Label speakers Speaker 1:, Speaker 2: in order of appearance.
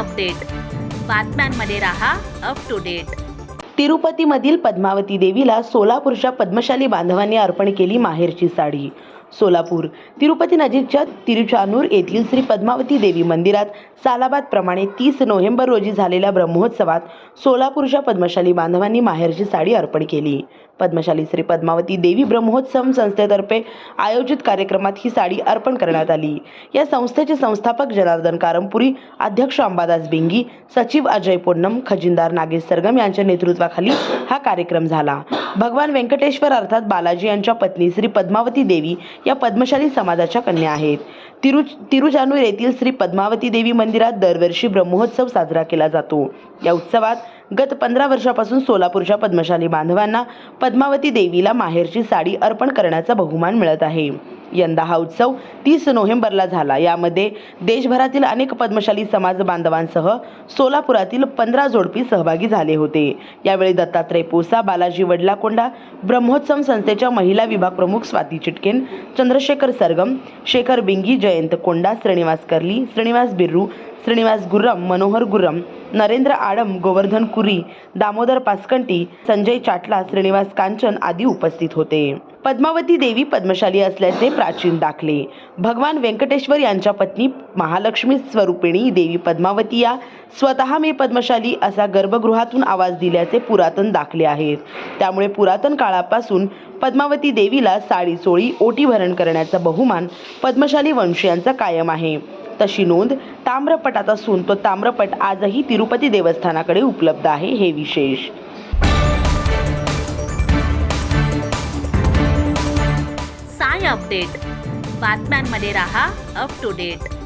Speaker 1: Update. बातम्यांमध्ये रहा up to date
Speaker 2: तिरुपतीमधील पद्मावती देवीला सोलापूरच्या पद्मशाली बांधवांनी अर्पण केली माहेरची साडी. सोलापूर. तिरुपती नजीकच्या तिरुचानूर येथील श्री पद्मावती देवी मंदिरात सालाबादप्रमाणे तीस नोव्हेंबर रोजी झालेल्या ब्रह्मोत्सवात सोलापूरच्या पद्मशाली बांधवांनी माहेरची साडी अर्पण केली. पद्मशाली श्री पद्मावती देवी ब्रह्मोत्सव संस्थेतर्फे आयोजित कार्यक्रमात ही साडी अर्पण करण्यात आली. या संस्थेचे संस्थापक जनार्दन कारंपुरी अध्यक्ष अंबादास बिंगी सचिव अजय पोन्नम खजिनदार नागेश सरगम यांच्या नेतृत्वाखाली हा कार्यक्रम झाला. भगवान व्यंकटेश्वर अर्थात बालाजी यांच्या पत्नी श्री पद्मावती देवी या पद्मशाली समाजाच्या कन्या आहेत. तिरु तिरुजानूर येथील श्री पद्मावती देवी मंदिरात दरवर्षी ब्रह्मोत्सव साजरा केला जातो. या उत्सवात गत पंधरा वर्षापासून सोलापूरच्या पद्मशाली बांधवांना पद्मावती देवीला माहेरची साडी अर्पण करण्याचा बहुमान मिळत आहे. यंदा हा उत्सव तीस नोव्हेंबरला झाला. यामध्ये देशभरातील अनेक पद्मशाली समाज बांधवांसह सोलापुरातील पंधरा जोडपी सहभागी झाले होते. यावेळी दत्तात्रय पोसा बालाजी वडलाकोंडा ब्रह्मोत्सव संस्थेच्या महिला विभाग प्रमुख स्वाती चिटकेन चंद्रशेखर सरगम शेखर बिंगी जयंत कोंडा श्रीनिवास कर्ली श्रीनिवास बिर्रू श्रीनिवास गुर्रम मनोहर गुर्रम नरेंद्र आडम गोवर्धन कुरी दामोदर पासकंटी संजय चाटला श्रीनिवास कांचन आदी उपस्थित होते. पद्मावती देवी पद्मशाली असल्याचे प्राचीन दाखले. भगवान व्यंकटेश्वर यांच्या पत्नी महालक्ष्मी स्वरूपिणी देवी पद्मावती या स्वतः मी पद्मशाली असा गर्भगृहातून आवाज दिल्याचे पुरातन दाखले आहेत. त्यामुळे पुरातन काळापासून पद्मावती देवीला साडी चोळी ओटी भरण करण्याचा बहुमान पद्मशाली वंशीयांचा कायम आहे. तशी नोंद ताम्रपटात असून तो ताम्रपट आजही तिरुपती देवस्थानाकडे उपलब्ध आहे हे विशेष.
Speaker 1: साय अपडेट. बातम्यांमध्ये राहा अप टू डेट